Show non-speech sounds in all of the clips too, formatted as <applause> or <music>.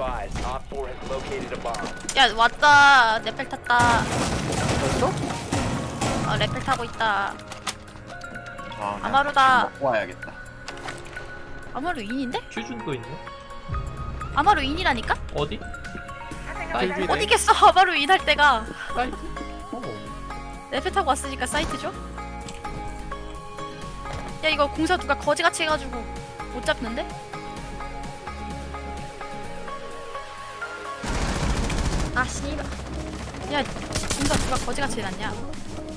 advised, Op 4 has located a bomb. 야 왔다 레펠 탔다 벌써? 어 레펠 타고 있다 아, 아마루다 먹고 와야겠다. 아마루 인인데? 퓨준도 있네. 아마루 인이라니까? 어디? 사이트 어디겠어 <laughs> 아마루 인할 때가 사이트? 어머. 레펠 타고 왔으니까 사이트죠? 야 이거 공사 누가 거지같이 해가지고 못 잡는데? 아 씨발 야 공사 누가 거지같이 해놨냐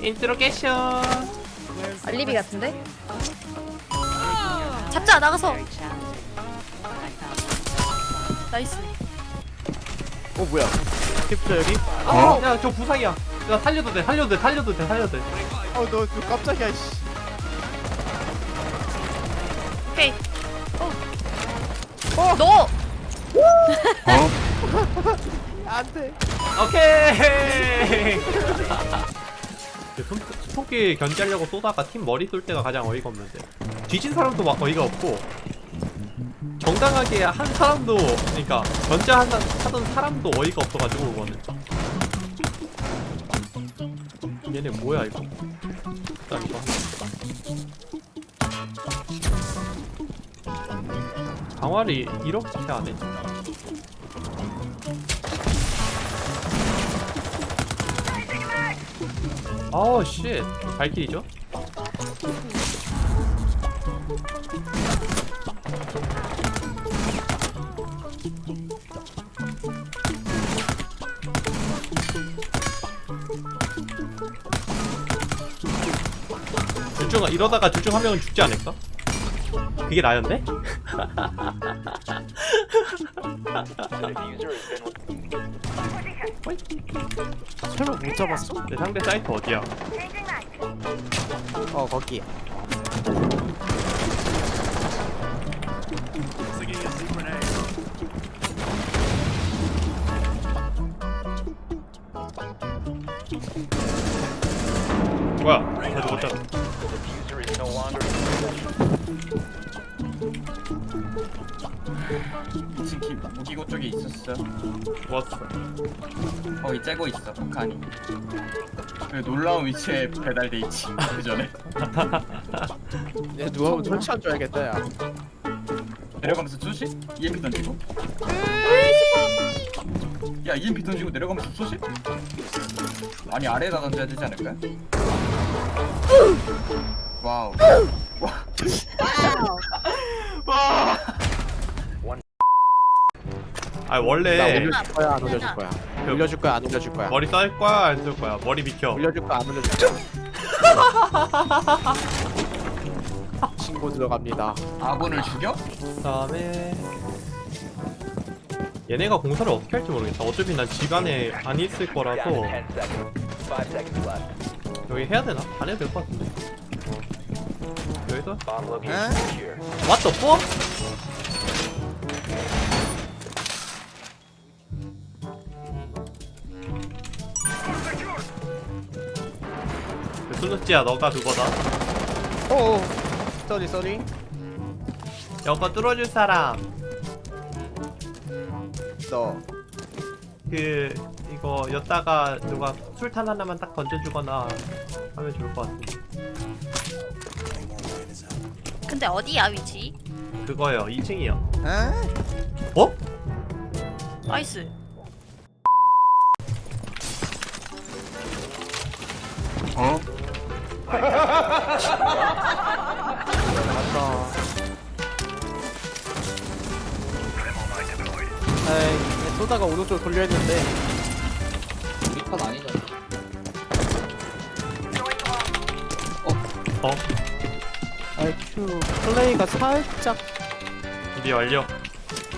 인트로게이션. 알리비 같은데? 잡자 나가서 나이스 어 뭐야 캡처 여기? 어? 야, 저 부상이야. 야, 살려도 돼, 살려도 돼, 살려도 돼, 살려도 돼. 어너 너 깜짝이야 씨 오케이 어. 너! <laughs> 안돼. 오케이. 그 손, 손기 견제하려고 쏘다가 팀 머리 쏠 때가 가장 어이가 없는데. 뒤진 사람도 막 어이가 없고 정당하게 한 사람도 그러니까 견제하던 하던 사람도 어이가 없어가지고 그거는. 얘네 뭐야 이거? 일단 이거. 강화리 이렇게 안 해? 아우 쉣 발길이죠? 둘중 이러다가 둘 중 한 명은 죽지 않을까? 그게 나였네? <laughs> <laughs> 설마 못 잡았어? 내 상대 사이트 어디야? 어 거기 기- 무기고 쪽에 있었어. 좋았어. 거기 째고 있어, 북한이. 그 놀라운 위치에 배달돼 있지. 그 전에. <laughs> 야 누가 보면 설치한 줄 알겠다 야 내려가면서 쏘시? EMP 던지고. 야, EMP 던지고 내려가면서 쏘시? 아니, 아래에다 던져야 되지 않을까요? 와우. 와. <laughs> 와. 아 나 원래 올려줄 거야 안 올려줄 거야 올려줄 거야 안 올려줄 거야 머리 쌀 거야 안 쌀 거야? 머리 비켜. 올려줄 거야 안 올려줄 거야 <laughs> 신고 들어갑니다 아군을 죽여? 그다음에 얘네가 공사를 어떻게 할지 모르겠다. 어차피 난 집안에 안 있을 거라서 Down to 10 seconds. 5 seconds left. 여기 해야 되나? 안 해도 될 것 같은데. 여기서. What the fuck? 그 슬루찌야 너가 그거다. 오오 쏘리 쏘리 여거 뚫어줄 사람. 너 그 이거 였다가 누가 술탄 하나만 딱 던져주거나 하면 좋을 것 같은데. 근데 어디야 위치? 그거요. 2층이요. 에? 어? 나이스 어? 맞다 에이 쏘다가 오른쪽 돌려 했는데 어? IQ 플레이가 살짝 준비 완료.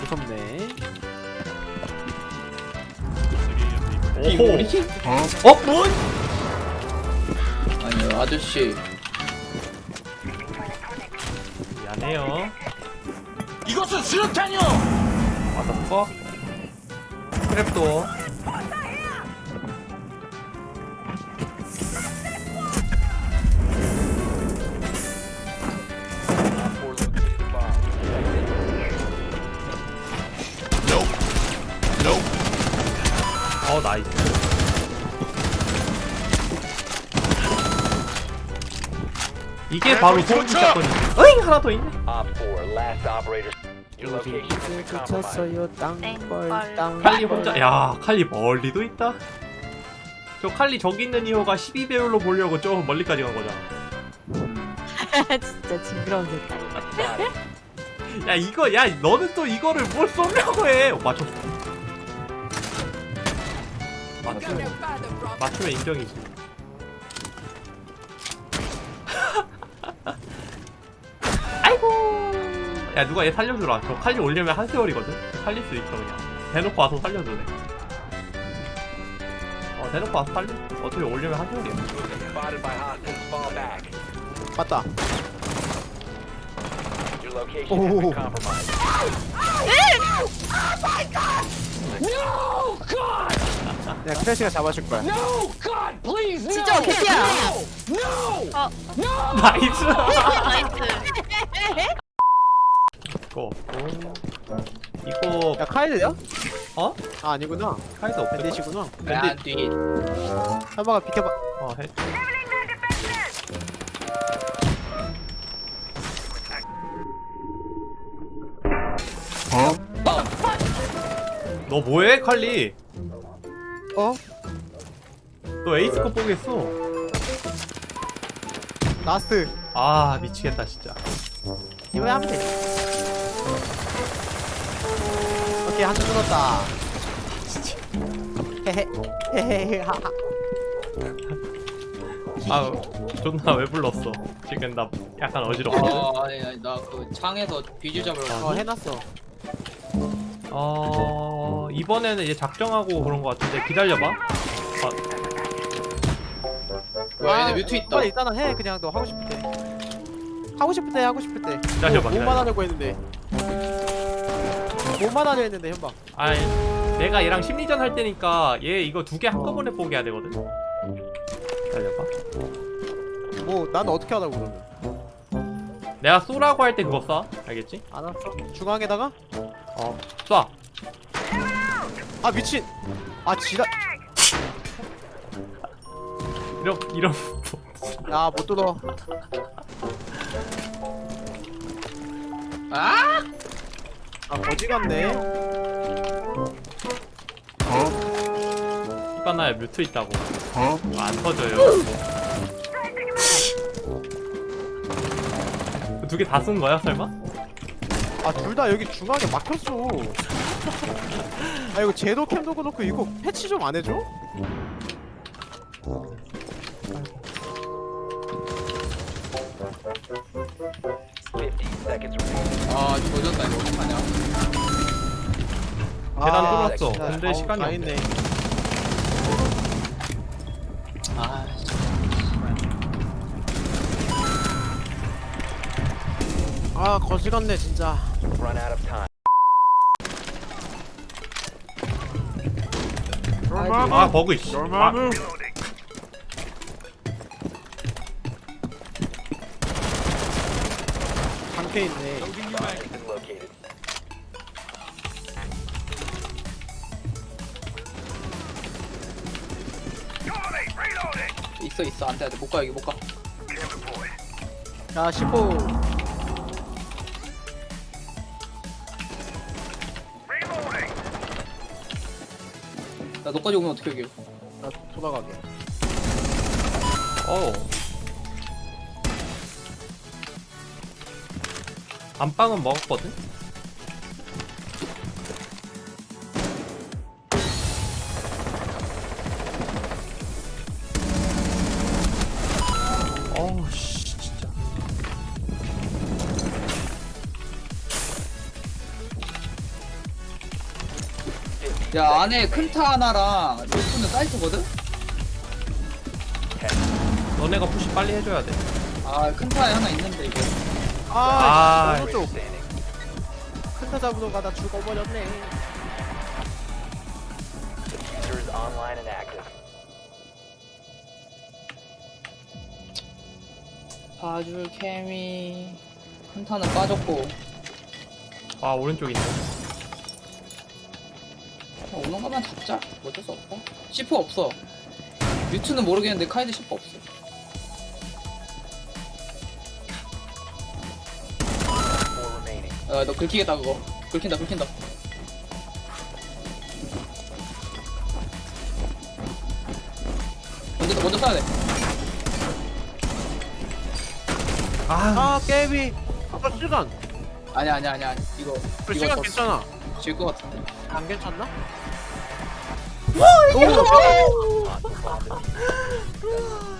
무섭네 오호. 어? 어? 아저씨 미안해요. 이것은 수류탄이요. 맞았어? 스크랩도. 이게 바로 소음기 사건이지 어잉 하나 더 있네. Op 4, last operator. Your location has been compromised. 꽂혔어요. 땡벌. 땅벌 칼리 혼자 야 칼리 멀리도 있다? 저 칼리 저기 있는 이유가 12배율로 보려고 저 멀리까지 간 거잖아. <laughs> 진짜 징그러운 it. 야 이거 야 너는 또 이거를 뭘 쏘려고 해? 어, 맞췄어 맞추면 맞추면 인정이지 야 누가 얘 살려주라 저 칼리 올리면 한 세월이거든 살릴 수 있어 그냥 대놓고 와서 살려주네 어 대놓고 와서 살려 어차피 올리면 한 세월이야 Spotted by hostiles. Fall back. 맞다 Your location has been Oh. compromised. 내가 크래시가 잡아줄 거야 진짜 개피야. 나이스 나이스. 이거 이거 야 카이드야? 어? 아 아니구나 카이드 없을 밴디시구나 밴디 뒤 한바가 비켜봐 어 해. 너 뭐해 칼리? 어? 너 에이스급 보겠어? 라스트 아 미치겠다 진짜. 이번에 하면 돼 오케이 한줄 눌렀다 헤헤 헤헤 하하 아 존나 왜 불렀어? 지금 나 약간 어지럽거든. 아, 아니, 아니, 나 그 창에서 비주 잡으러 어 해놨어 어 이번에는 이제 작정하고 그런 거 같은데 기다려봐. 아, 와, 얘네 뮤트 있다. 빨리 일단은 해 그냥 너 하고 싶을 때 하고 싶을 때 하고 싶을 때 기다려봐, 뭐만 기다려. 하려고 했는데 뭐만 하려 했는데 현박 아이 내가 얘랑 심리전 할 때니까 얘 이거 두 개 한꺼번에 포기해야 되거든. 기다려봐. 뭐 나는 어떻게 하라고 그러면 내가 쏘라고 할 때 그거 쏴. 알겠지? 알았어 중앙에다가 어 쏴. 아 미친 아 지랄 이런 이런. <laughs> 야못 뚫어 아! 아 거지 같네 이바나에 뮤트 있다고. 안 터져요. 두 개 다 쓴 거야 설마? 아 둘 다 여기 중앙에 막혔어 아 이거 제도 캠도 그렇고 이거 패치 좀 안 해줘? 50 seconds remaining. 아, 조졌다, 이거. 어떡하냐. 계단 아, 뚫었어. 진짜. 근데 어우, 시간이 다 없네. 있네 아, 아 거지 같네 진짜 Run out of time. 아 버그 이씨. 아, 방패 있네. 있어, 있어. 안 돼, 안 돼. 못 가, 여기 못 가. 자 15. 나 너까지 오면 어떻게 여기. 나 돌아가게 어. 안방은 먹었거든. 어우 씨 진짜. 야, 안에 큰 타 하나랑 루프는 사이트거든? 너네가 푸시 빨리 해줘야 돼. 아, 큰 타에 하나 있는데, 이거. 아 아, 너무 쪽. 큰타 잡으러 가다 죽어버렸네 Diffuser is online and active. 봐줄 케미. 큰타는 빠졌고. 아 오른쪽 있네. 어, 없는 거만 잡자. 어쩔 수 없다. C4 없어. 뮤트는 모르겠는데 카이드 C4 없어. Remaining. 아, 너 긁히겠다 그거. 긁힌다, 긁힌다. 먼저 먼저 써야 돼. 아 깨비 아까 시간 아니야, 아니야, 아니야. 아니야. 이거 그 이거 시간 더 괜찮아 질것 같은데. 안 괜찮나? Defused. <laughs>